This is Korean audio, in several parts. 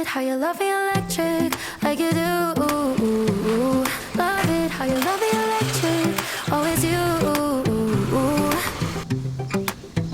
it how you love me electric like you do. Love it how you love me electric. Always you.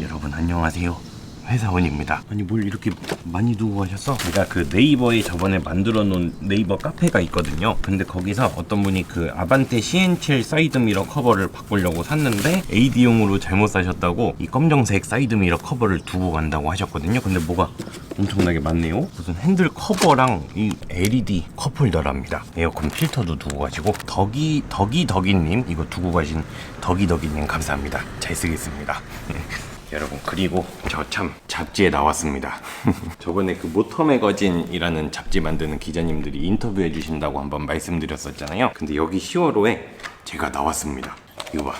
여러분 안녕하세요. 회사원입니다. 아니 뭘 이렇게 많이 두고 가셨어? 제가 그 네이버에 저번에 만들어 놓은 네이버 카페가 있거든요. 근데 거기서 어떤 분이 그 아반떼 CN7 사이드 미러 커버를 바꾸려고 샀는데 AD용으로 잘못 사셨다고 이 검정색 사이드 미러 커버를 두고 간다고 하셨거든요. 근데 뭐가 엄청나게 많네요. 무슨 핸들 커버랑 이 LED 컵홀더랍니다. 에어컨 필터도 두고 가시고 덕이 덕이 덕이님 이거 두고 가신 덕이 덕이님 감사합니다. 잘 쓰겠습니다. 여러분 그리고 저 참 잡지에 나왔습니다. 저번에 그 모터 매거진이라는 잡지 만드는 기자님들이 인터뷰해 주신다고 한번 말씀드렸었잖아요. 근데 여기 10월호에 제가 나왔습니다. 이거 봐.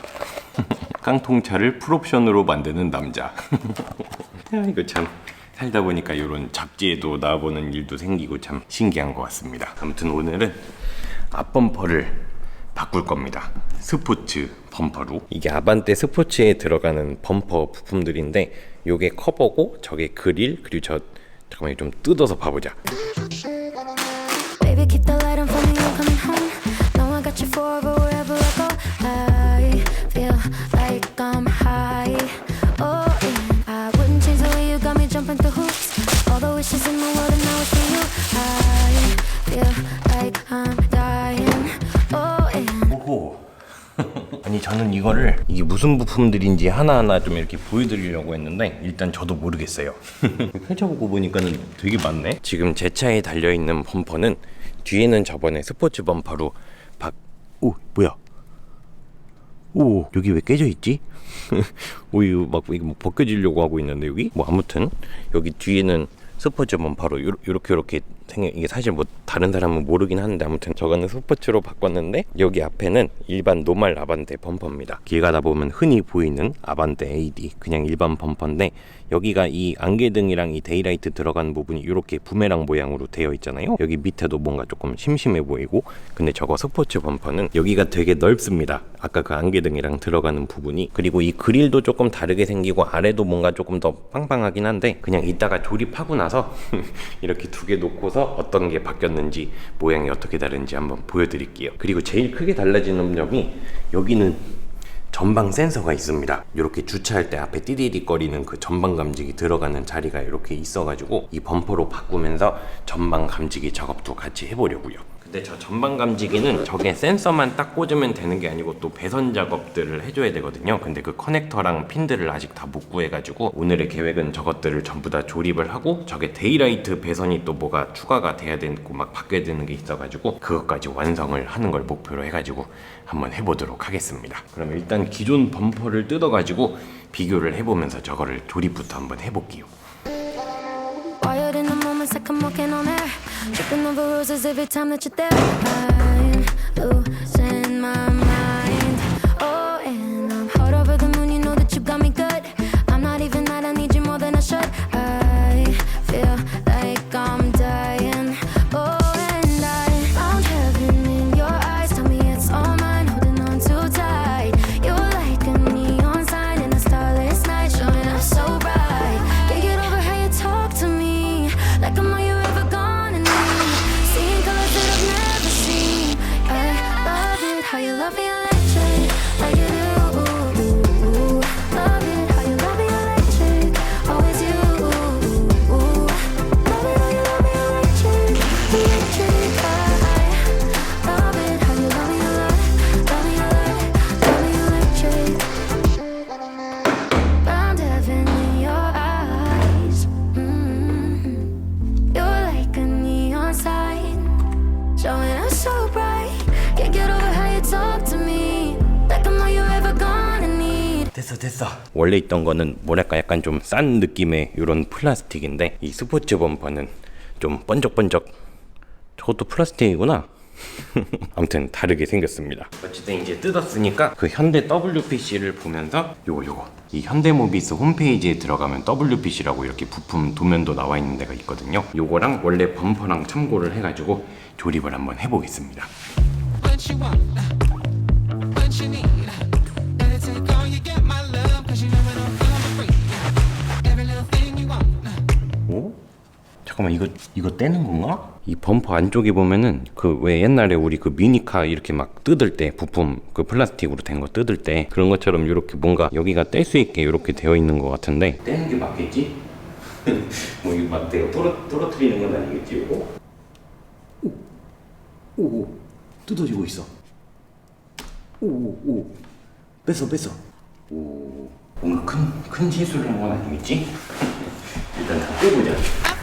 깡통차를 풀옵션으로 만드는 남자. 야, 이거 참 살다 보니까 이런 잡지에도 나와보는 일도 생기고 참 신기한 것 같습니다. 아무튼 오늘은 앞범퍼를 바꿀 겁니다. 스포츠 범퍼로. 이게 아반떼 스포츠에 들어가는 범퍼 부품들인데 요게 커버고 저게 그릴 그리고 저 잠깐만 좀 뜯어서 봐보자. 아니 저는 이거를 이게 무슨 부품들인지 하나하나 좀 이렇게 보여드리려고 했는데 일단 저도 모르겠어요. 펼쳐보고 보니까는 되게 많네. 지금 제 차에 달려 있는 범퍼는 뒤에는 저번에 스포츠 범퍼로 박. 오 뭐야? 오 여기 왜 깨져 있지? 오 이거 막 이거 뭐 벗겨지려고 하고 있는데 여기 뭐 아무튼 여기 뒤에는 스포츠 범퍼로 요- 요렇게 요렇게 생겨 이게 사실 뭐 다른 사람은 모르긴 하는데 아무튼 저거는 스포츠로 바꿨는데 여기 앞에는 일반 노말 아반떼 범퍼입니다. 길 가다 보면 흔히 보이는 아반떼 AD 그냥 일반 범퍼인데 여기가 이 안개등이랑 이 데이라이트 들어간 부분이 이렇게 부메랑 모양으로 되어 있잖아요. 여기 밑에도 뭔가 조금 심심해 보이고 근데 저거 스포츠 범퍼는 여기가 되게 넓습니다. 아까 그 안개등이랑 들어가는 부분이. 그리고 이 그릴도 조금 다르게 생기고 아래도 뭔가 조금 더 빵빵하긴 한데 그냥 이따가 조립하고 나서 이렇게 두 개 놓고서 어떤 게 바뀌었는지 모양이 어떻게 다른지 한번 보여드릴게요. 그리고 제일 크게 달라지는 점이 여기는 전방 센서가 있습니다. 이렇게 주차할 때 앞에 띠디디 거리는 그 전방 감지기 들어가는 자리가 이렇게 있어가지고 이 범퍼로 바꾸면서 전방 감지기 작업도 같이 해보려고요. 근데 저 전방 감지기는 저게 센서만 딱 꽂으면 되는 게 아니고 또 배선 작업들을 해줘야 되거든요. 근데 그 커넥터랑 핀들을 아직 다 못 구해가지고 오늘의 계획은 저것들을 전부 다 조립을 하고 저게 데이라이트 배선이 또 뭐가 추가가 돼야 되고 막 바뀌어야 되는 게 있어가지고 그것까지 완성을 하는 걸 목표로 해가지고 한번 해보도록 하겠습니다. 그럼 일단 기존 범퍼를 뜯어가지고 비교를 해보면서 저거를 조립부터 한번 해볼게요. Tripping over roses every time that you're there. I'm losing my mind. 원래 있던 거는 뭐랄까 약간 좀 싼 느낌의 이런 플라스틱인데 이 스포츠 범퍼는 좀 번쩍번쩍 저것도 플라스틱이구나. 아무튼 다르게 생겼습니다. 어쨌든 이제 뜯었으니까 그 현대 WPC를 보면서 요거 요거. 이 현대모비스 홈페이지에 들어가면 WPC라고 이렇게 부품 도면도 나와 있는 데가 있거든요. 요거랑 원래 범퍼랑 참고를 해가지고 조립을 한번 해보겠습니다 잠깐만 이거 이거 떼는 건가? 이 범퍼 안쪽에 보면은 그 왜 옛날에 우리 그 미니카 이렇게 막 뜯을 때 부품 그 플라스틱으로 된 거 뜯을 때 그런 것처럼 이렇게 뭔가 여기가 뗄 수 있게 이렇게 되어 있는 것 같은데 떼는 게 맞겠지? 뭐 이거 막 내가 떨어 떨어뜨리는 건 아니겠지 이거? 오, 오, 오 뜯어지고 있어. 오, 오, 오. 뺐어, 뺐어. 오, 뭔가 큰, 큰 실수를 한 건 아니겠지? 일단 다 빼보자.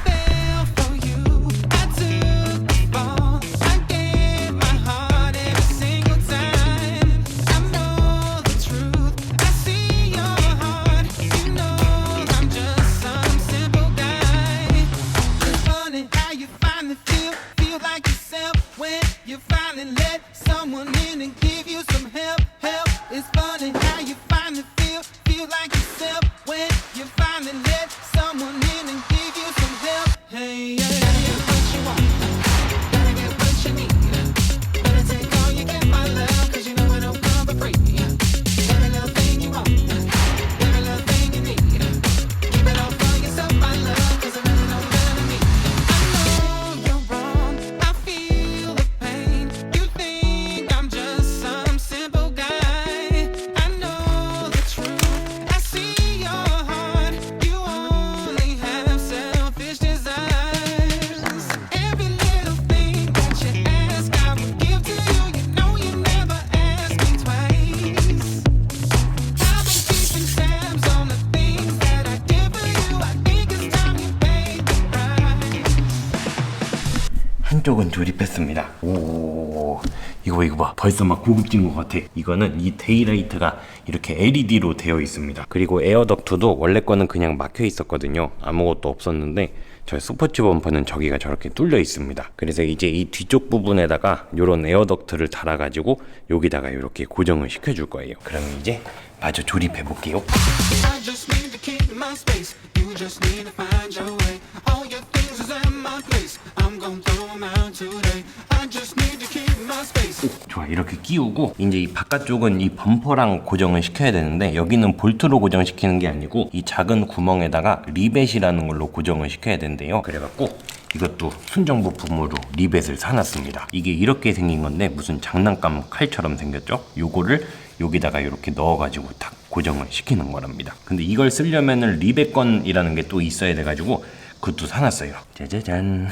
벌써 막 고급진 것 같아. 이거는 이 데이라이트가 이렇게 LED로 되어 있습니다. 그리고 에어덕트도 원래 거는 그냥 막혀 있었거든요. 아무것도 없었는데 저 스포츠 범퍼는 저기가 저렇게 뚫려 있습니다. 그래서 이제 이 뒤쪽 부분에다가 이런 에어덕트를 달아가지고 여기다가 이렇게 고정을 시켜줄 거예요. 그럼 이제 마저 조립해 볼게요. 좋아 이렇게 끼우고 이제 이 바깥쪽은 이 범퍼랑 고정을 시켜야 되는데 여기는 볼트로 고정시키는 게 아니고 이 작은 구멍에다가 리벳이라는 걸로 고정을 시켜야 된대요. 그래갖고 이것도 순정 부품으로 리벳을 사놨습니다. 이게 이렇게 생긴 건데 무슨 장난감 칼처럼 생겼죠? 요거를 여기다가 이렇게 넣어가지고 딱 고정을 시키는 거랍니다. 근데 이걸 쓰려면은 리벳건이라는 게 또 있어야 돼가지고 그것도 사놨어요. 짜자잔.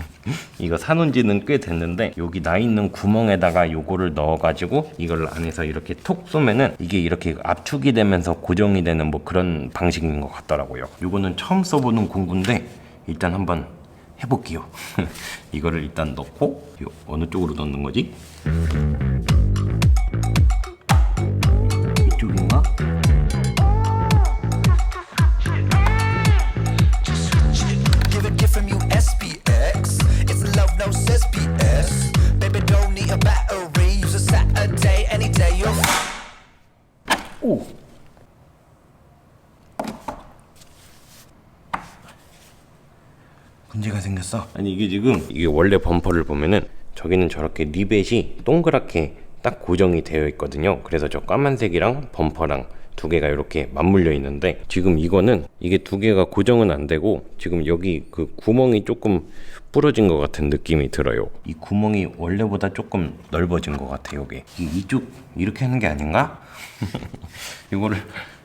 이거 사놓은 지는 꽤 됐는데 여기 나 있는 구멍에다가 요거를 넣어가지고 이걸 안에서 이렇게 톡 쏘면은 이게 이렇게 압축이 되면서 고정이 되는 뭐 그런 방식인 것 같더라고요. 요거는 처음 써보는 공구인데 일단 한번 해볼게요. 이거를 일단 넣고 요 어느 쪽으로 넣는 거지? 문제가 생겼어. 아니 이게 지금 이게 원래 범퍼를 보면은 저기는 저렇게 리벳이 동그랗게 딱 고정이 되어 있거든요. 그래서 저 까만색이랑 범퍼랑 두 개가 이렇게 맞물려 있는데 지금 이거는 이게 두 개가 고정은 안 되고 지금 여기 그 구멍이 조금 부러진 것 같은 느낌이 들어요. 이 구멍이 원래보다 조금 넓어진 것 같아요. 이게 이- 이쪽 이렇게 하는 게 아닌가? 이거를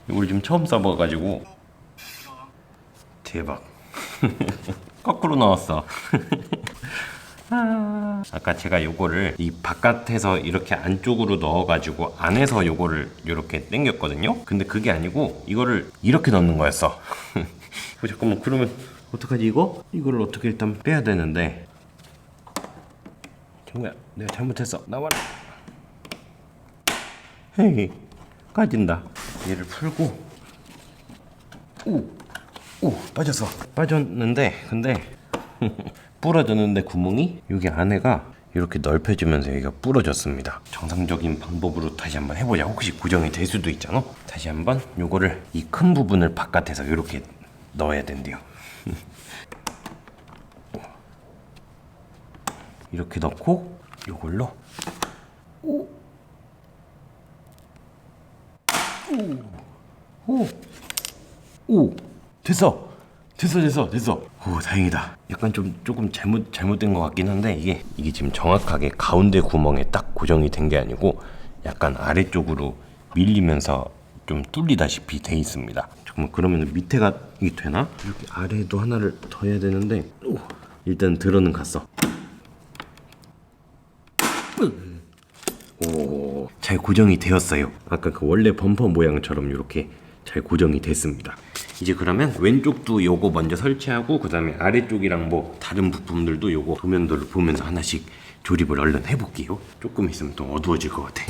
이걸 좀 처음 써봐가지고 대박 거꾸로 나왔어. 아, 아까 제가 요거를 이 바깥에서 이렇게 안쪽으로 넣어가지고 안에서 요거를 이렇게 당겼거든요. 근데 그게 아니고 이거를 이렇게 넣는 거였어. 어, 잠깐만. 그러면 어떡하지 이거? 이거를 어떻게 일단 빼야 되는데? 정우야 내가 잘못했어. 나와라. 헤이 까진다. 얘를 풀고. 오, 오 빠졌어. 빠졌는데 근데 부러졌는데 구멍이 여기 안에가 이렇게 넓혀지면서 여기가 부러졌습니다. 정상적인 방법으로 다시 한번 해보자. 혹시 고정이 될 수도 있잖아. 다시 한번 요거를 이 큰 부분을 바깥에서 이렇게 넣어야 된대요. 이렇게 넣고 요걸로. 오, 오, 됐어. 됐어 됐어 됐어 오 다행이다 약간 좀 조금 잘못 잘못된 것 같긴 한데 이게 이게 지금 정확하게 가운데 구멍에 딱 고정이 된 게 아니고 약간 아래쪽으로 밀리면서 좀 뚫리다시피 돼 있습니다 잠깐만 그러면 밑에가 이게 되나 이렇게 아래에도 하나를 더 해야 되는데 오, 일단 들어는 갔어 오, 잘 고정이 되었어요. 아까 그 원래 범퍼 모양처럼 이렇게 잘 고정이 됐습니다. 이제 그러면 왼쪽도 요거 먼저 설치하고 그 다음에 아래쪽이랑 뭐 다른 부품들도 요거 도면도를 보면서 하나씩 조립을 얼른 해볼게요. 조금 있으면 또 어두워질 것 같아.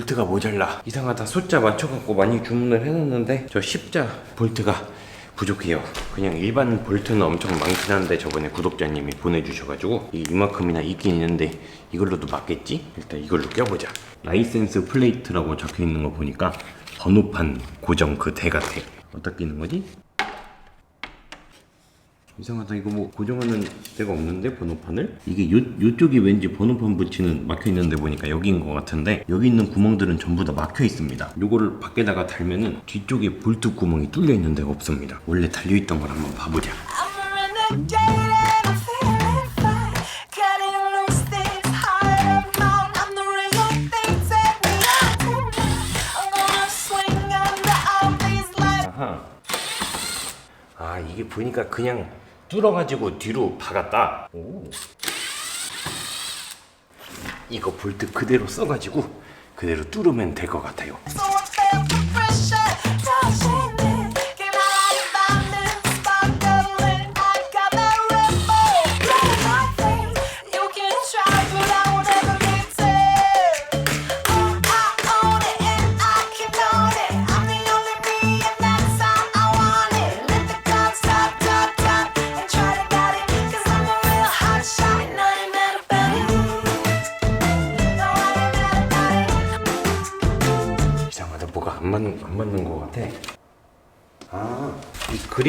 볼트가 모자라. 이상하다. 숫자 맞춰갖고 많이 주문을 해놨는데 저 십자 볼트가 부족해요. 그냥 일반 볼트는 엄청 많긴 한데 저번에 구독자님이 보내주셔가지고 이- 이만큼이나 있긴 있는데 이걸로도 맞겠지? 일단 이걸로 껴보자. 라이센스 플레이트라고 적혀있는 거 보니까 번호판 고정 그 대 같아. 어디다 끼는 거지? 이상하다 이거 뭐 고정하는 데가 없는데 번호판을 이게 요, 요쪽이 왠지 번호판 붙이는 막혀 있는데 보니까 여기인 것 같은데 여기 있는 구멍들은 전부 다 막혀 있습니다 요거를 밖에다가 달면은 뒤쪽에 볼트 구멍이 뚫려 있는 데가 없습니다 원래 달려있던 걸 한번 봐보자 I'm renegade and I'm feeling fine. Cutting loose things hard and on. I'm the real thing. Take me out tonight. I'm gonna swing under all these lights. 아하. 아 이게 보니까 그냥 뚫어가지고 뒤로 박았다. 오. 이거 볼트 그대로 써가지고 그대로 뚫으면 될 것 같아요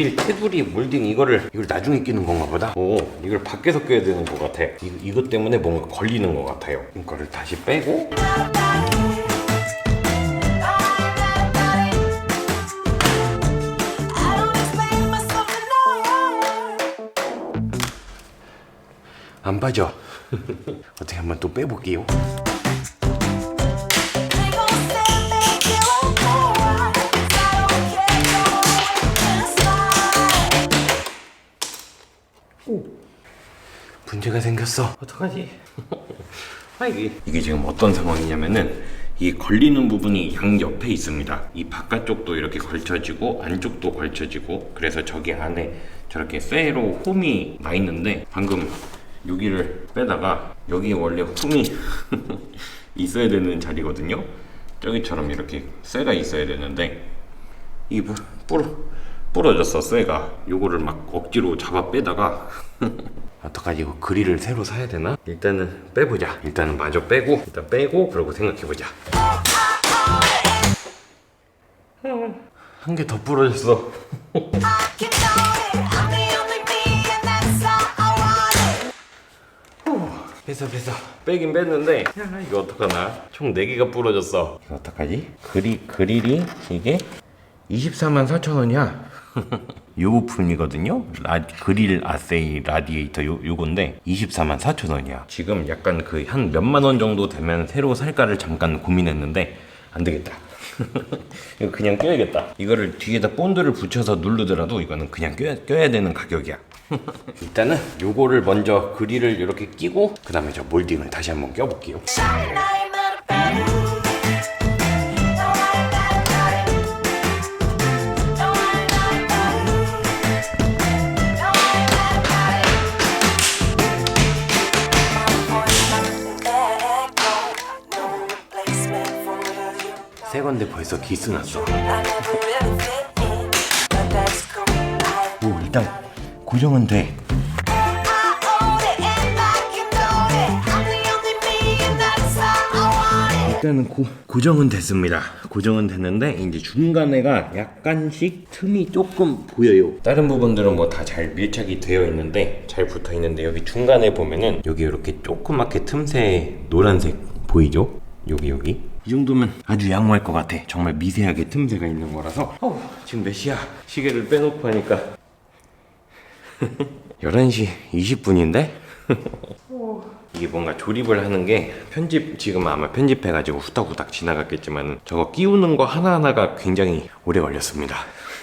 그릴 테두리 몰딩 이거를 이걸 나중에 끼는 건가 보다. 오, 이걸 밖에서 껴야 되는 것 같아. 이, 이것 때문에 뭔가 걸리는 것 같아요. 이거를 다시 빼고 안 빠져. 어떻게 한번 또 빼볼게요. 문제가 생겼어. 어떡하지? 아 이게 이게 지금 어떤 상황이냐면은 이 걸리는 부분이 양 옆에 있습니다. 이 바깥쪽도 이렇게 걸쳐지고 안쪽도 걸쳐지고 그래서 저기 안에 저렇게 쇠로 홈이 나 있는데 방금 여기를 빼다가 여기 원래 홈이 있어야 되는 자리거든요. 저기처럼 이렇게 쇠가 있어야 되는데 이 부- 부러 부러졌어 쇠가 요거를 막 억지로 잡아 빼다가 어떡하지 이거 그릴을 새로 사야 되나? 일단은 빼보자. 일단은 마저 빼고 일단 빼고 그러고 생각해보자. 한 개 더 부러졌어. 뺐어 뺐어. 빼긴 뺐는데 야 이거 어떡하나? 총 4개가 부러졌어. 이거 어떡하지? 그리, 그릴이 이게? 24만 4천 원이야 요 부품이거든요. 라, 그릴 아세이 라디에이터 요, 요건데 24만 4천 원이야. 지금 약간 그 한 몇만 원 정도 되면 새로 살까를 잠깐 고민했는데 안 되겠다. 이거 그냥 껴야겠다. 이거를 뒤에다 본드를 붙여서 누르더라도 이거는 그냥 껴야, 껴야 되는 가격이야. 일단은 요거를 먼저 그릴을 이렇게 끼고 그 다음에 저 몰딩을 다시 한번 껴볼게요 새 건데 벌써 기스 났어 오 일단 고정은 돼 일단은 고, 고정은 됐습니다. 고정은 됐는데 이제 중간에가 약간씩 틈이 조금 보여요. 다른 부분들은 뭐 다 잘 밀착이 되어 있는데 잘 붙어 있는데 여기 중간에 보면은 여기 이렇게 조그맣게 틈새 노란색 보이죠? 여기 여기 이 정도면 아주 양호할 것 같아. 정말 미세하게 틈새가 있는 거라서. 어우, 지금 몇 시야? 시계를 빼놓고 하니까 11시 20분인데? 이게 뭔가 조립을 하는 게 편집 지금 아마 편집해가지고 후딱후딱 지나갔겠지만 저거 끼우는 거 하나하나가 굉장히 오래 걸렸습니다.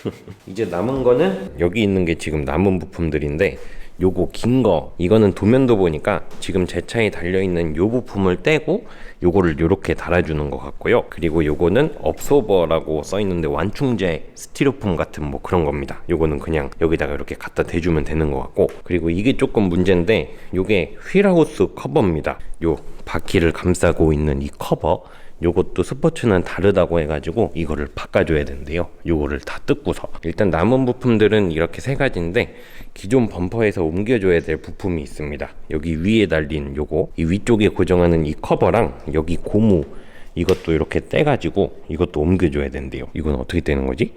이제 남은 거는 여기 있는 게 지금 남은 부품들인데 요거 긴 거 이거는 도면도 보니까 지금 제 차에 달려 있는 요 부품을 떼고 요거를 요렇게 달아주는 것 같고요. 그리고 요거는 업소버라고 써 있는데 완충제 스티로폼 같은 뭐 그런 겁니다. 요거는 그냥 여기다가 이렇게 갖다 대주면 되는 것 같고 그리고 이게 조금 문제인데 요게 휠하우스 커버입니다. 요 바퀴를 감싸고 있는 이 커버 요것도 스포츠는 다르다고 해가지고 이거를 바꿔줘야 된대요. 요거를 다 뜯고서 일단 남은 부품들은 이렇게 세 가지인데 기존 범퍼에서 옮겨줘야 될 부품이 있습니다. 여기 위에 달린 요거 이 위쪽에 고정하는 이 커버랑 여기 고무 이것도 이렇게 떼가지고 이것도 옮겨줘야 된대요. 이건 어떻게 떼는 거지?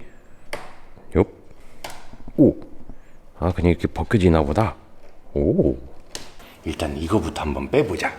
요, 오, 아 그냥 이렇게 벗겨지나 보다. 오, 일단 이거부터 한번 빼보자.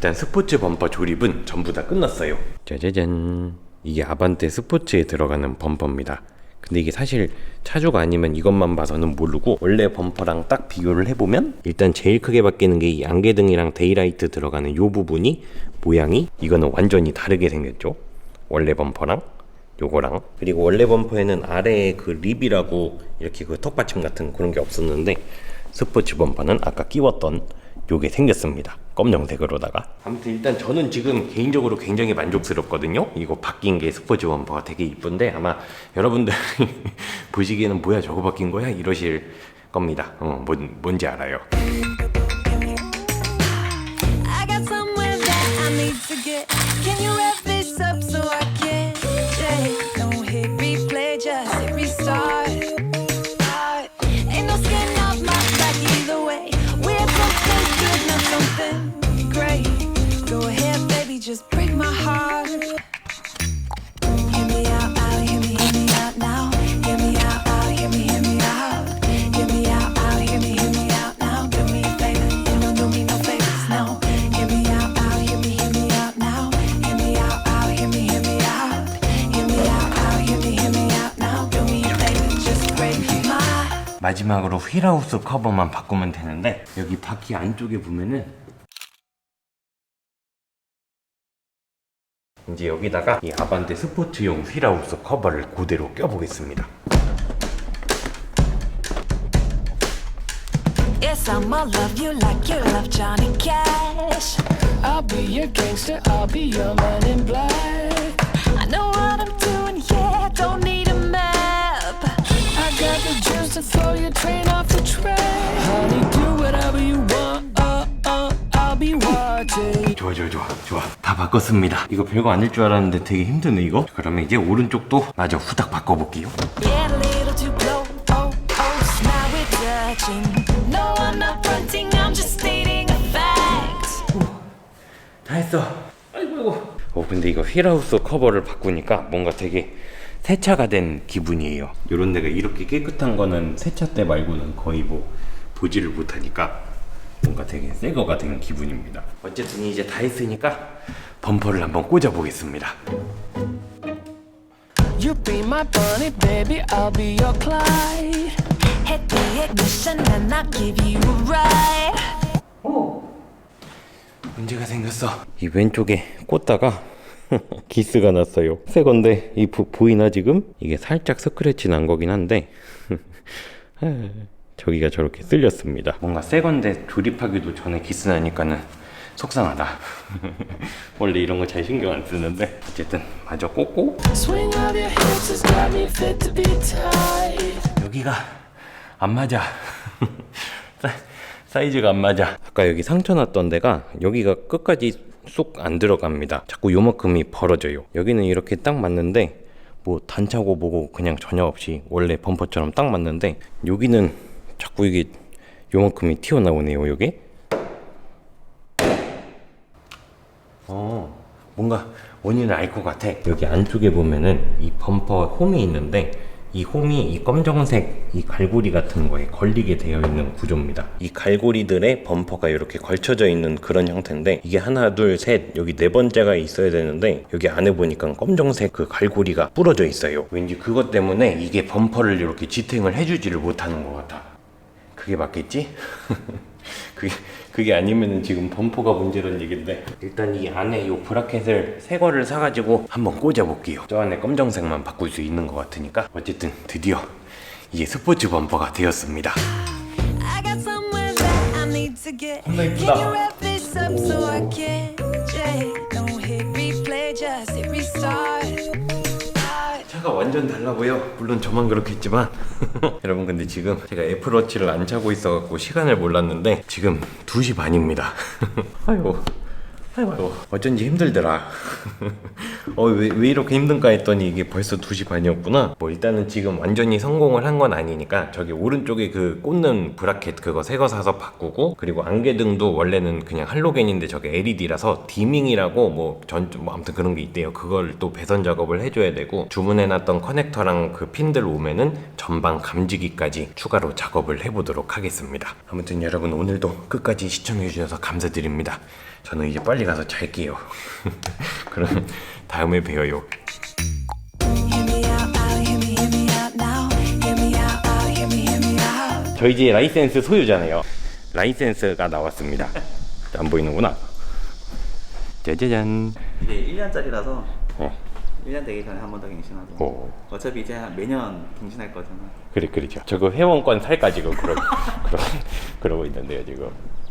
일단 스포츠 범퍼 조립은 전부 다 끝났어요. 짜자잔. 이게 아반떼 스포츠에 들어가는 범퍼입니다. 근데 이게 사실 차주가 아니면 이것만 봐서는 모르고 원래 범퍼랑 딱 비교를 해보면 일단 제일 크게 바뀌는 게 이 안개등이랑 데이라이트 들어가는 요 부분이 모양이 이거는 완전히 다르게 생겼죠. 원래 범퍼랑 요거랑. 그리고 원래 범퍼에는 아래에 그 립이라고 이렇게 그 턱받침 같은 그런 게 없었는데 스포츠 범퍼는 아까 끼웠던 요게 생겼습니다. 검정색으로다가. 아무튼 일단 저는 지금 개인적으로 굉장히 만족스럽거든요. 이거 바뀐 게 스포츠 범퍼가 되게 이쁜데 아마 여러분들 보시기에는 뭐야 저거 바뀐 거야? 이러실 겁니다. 어, 뭔, 뭔지 알아요 휠하우스 커버만 바꾸면 되는데 여기 바퀴 안쪽에 보면은 이제 여기다가 이 아반떼 스포츠용 휠하우스 커버를 그대로 껴보겠습니다. Yes, I'ma love you like you love Johnny Cash. I'll be your gangster, I'll be your man in black. I know what I'm doing, yeah, don't need got the juice to throw your train off the track. Honey, do whatever you want, uh, uh, I'll be watching. 좋아 좋아 좋아 좋아 다 바꿨습니다. 이거 별거 아닐 줄 알았는데 되게 힘드네 이거. 그러면 이제 오른쪽도 마저 후딱 바꿔볼게요. Yeah, a little too blow, oh, oh, so now we're touching. No, I'm not fronting, I'm just stating a fact. 다 했어. 아이고 아이고. 어 근데 이거 휠하우스 커버를 바꾸니까 뭔가 되게 세차가 된 기분이에요. 이런 데가 이렇게 깨끗한 거는 세차 때 말고는 거의 뭐 보지를 못하니까 뭔가 되게 새 거가 된 기분입니다. 어쨌든 이제 다 했으니까 범퍼를 한번 꽂아 보겠습니다. You be my bunny, baby, I'll be your Clyde. Hit the ignition and I'll give you a ride. 문제가 생겼어. 이 왼쪽에 꽂다가 기스가 났어요. 새 건데 이 보, 보이나 지금? 이게 살짝 스크래치 난 거긴 한데 저기가 저렇게 쓸렸습니다. 뭔가 새 건데 조립하기도 전에 기스 나니까는 속상하다. 원래 이런 거 잘 신경 안 쓰는데 어쨌든 마저 꽂고. 여기가 안 맞아. 사- 사이즈가 안 맞아. 아까 여기 상처 났던 데가 여기가 끝까지 쏙 안 들어갑니다. 자꾸 요만큼이 벌어져요. 여기는 이렇게 딱 맞는데 뭐 단차고 뭐고 그냥 전혀 없이 원래 범퍼처럼 딱 맞는데 여기는 자꾸 이게 요만큼이 튀어나오네요. 여기. 어, 뭔가 원인을 알 것 같아. 여기 안쪽에 보면은 이 범퍼 홈이 있는데 이 홈이 이 검정색 이 갈고리 같은 거에 걸리게 되어 있는 구조입니다. 이 갈고리들의 범퍼가 이렇게 걸쳐져 있는 그런 형태인데 이게 하나, 둘, 셋 여기 네 번째가 있어야 되는데 여기 안에 보니까 검정색 그 갈고리가 부러져 있어요. 왠지 그것 때문에 이게 범퍼를 이렇게 지탱을 해주지를 못하는 것 같아. 그게 맞겠지? 그게 그게 아니면은 지금 범퍼가 문제란 얘긴데 일단 이 안에 이 브라켓을 새 거를 사가지고 한번 꽂아 볼게요. 저 안에 검정색만 바꿀 수 있는 것 같으니까 어쨌든 드디어 이게 스포츠 범퍼가 되었습니다. 겁나 이쁘다. 차가 완전 달라 보여. 물론 저만 그렇겠지만 여러분 근데 지금 제가 애플워치를 안 차고 있어갖고 시간을 몰랐는데 지금 2시 반입니다. 아이고 아이고 어쩐지 힘들더라. 어, 왜, 왜 이렇게 힘든가 했더니 이게 벌써 2시 반이었구나. 뭐 일단은 지금 완전히 성공을 한 건 아니니까 저기 오른쪽에 그 꽂는 브라켓 그거 새 거 사서 바꾸고 그리고 안개등도 원래는 그냥 할로겐인데 저게 LED라서 디밍이라고 뭐전 뭐 아무튼 그런 게 있대요. 그걸 또 배선 작업을 해줘야 되고 주문해놨던 커넥터랑 그 핀들 오면은 전방 감지기까지 추가로 작업을 해보도록 하겠습니다. 아무튼 여러분 오늘도 끝까지 시청해주셔서 감사드립니다. 저는 이제 빨리 가서 잘게요. 그럼 다음에 봬요. 저 이제 라이센스 소유자네요. 라이센스가 나왔습니다. 안 보이는구나. 짜자잔. 이제 1년짜리라서 어, 1년 되기 전에 한 번 더 갱신하고 어. 어차피 이제 매년 갱신할 거잖아 그래, 그렇죠. 저거 회원권 살까 지금 그러, 그러, 그러고 있는데요, 지금.